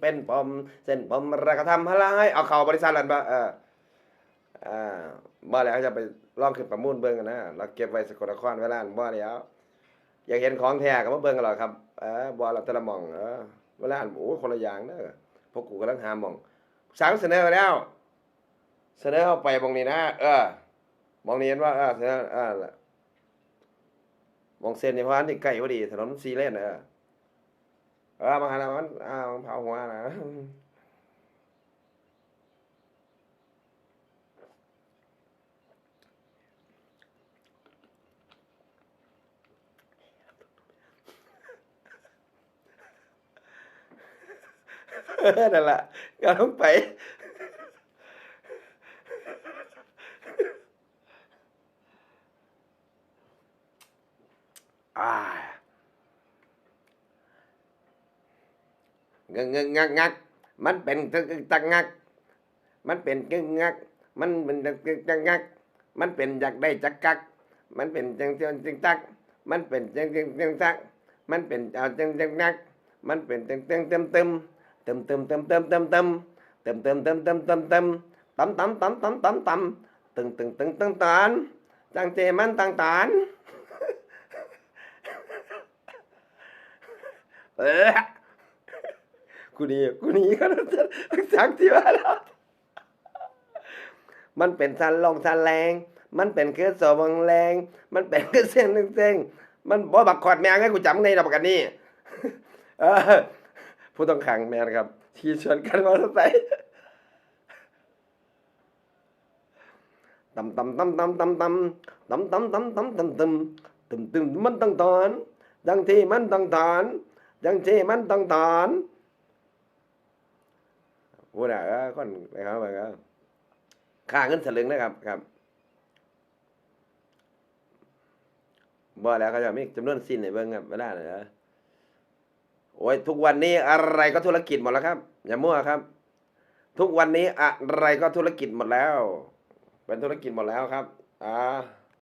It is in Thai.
เป็นปมเส้นปมระกระทำพลายเอาเข้าบริษัทแล้วบ่เอออ่าบ่แล้วจะไปลองขึ้นประมูลเบิ่งกันนะเราเก็บไว้สกลนครไว้ล้านบ่เดี๋ยวอยากเห็นของแท้ก็มาเบิ่งกันหรอครับเออบ่เราต่ละมองเออเวลาโอ้คนละอย่างเด้อพวกกูกำลังหามองสามเสนอไปแล้ว เสนอเอาไปมองนี้นะเออมองนี้เห็นว่าเออเสนออ่าหม่องเส้นนี่เพราะอันนี้ใกล้พอดีถนนซีเลนเออ เออมาหาแล้วมันอ้าวเผาหัวนะนั่นแหละก็ต้องไปอ่า งงงงักงักมันเป็นตึกตักงัก มันเป็นกึงงัก มันเป็นตึกตักงัก มันเป็นอยากได้จักกัก มันเป็นจังจังจังตัก มันเป็นจังจังจังตัก มันเป็นเอาจังจังงัก มันเป็นจังจังเต็มเต็มเต็มเต็มเต็มเต็มเต็มเต็มเต็มเต็มเต็มเต็มเต็มเต็มตำตำตำตำตำตำตึงตึงตึงตึงตานจังเจมันตังตานเออ นี่กูหนี่ก็จะจักที่ว่าแล้วมันเป็นสันลงสันแรง มันเป็นเคือโซบังแรง มันเป็นเคือเส้นหนึ่งเส้นมันบ่บักขอดแมงให้กูจำในระบกันนี่ผู้ต้องขังแมนครับ ที่ชวนกันมอเตอร์ไซค์ตำตำตำตำตำตำตำตำตำตำตำตำตึมตึมมันต้องถอนดังที่มันต้องถอนดังที่มันต้องถอน พูดอะเออคนนะครับมันก็ค่าเงินสลึงนะครับครับบ่แล้วเขาจะมีจำนวนสิ้นในเบิ่งครับเวลาเนี่ยนะโอ้ยทุกวันนี้อะไรก็ธุรกิจหมดแล้วครับ อย่ามั่วครับ ทุกวันนี้อะไรก็ธุรกิจหมดแล้ว เป็นธุรกิจหมดแล้วครับ อ่า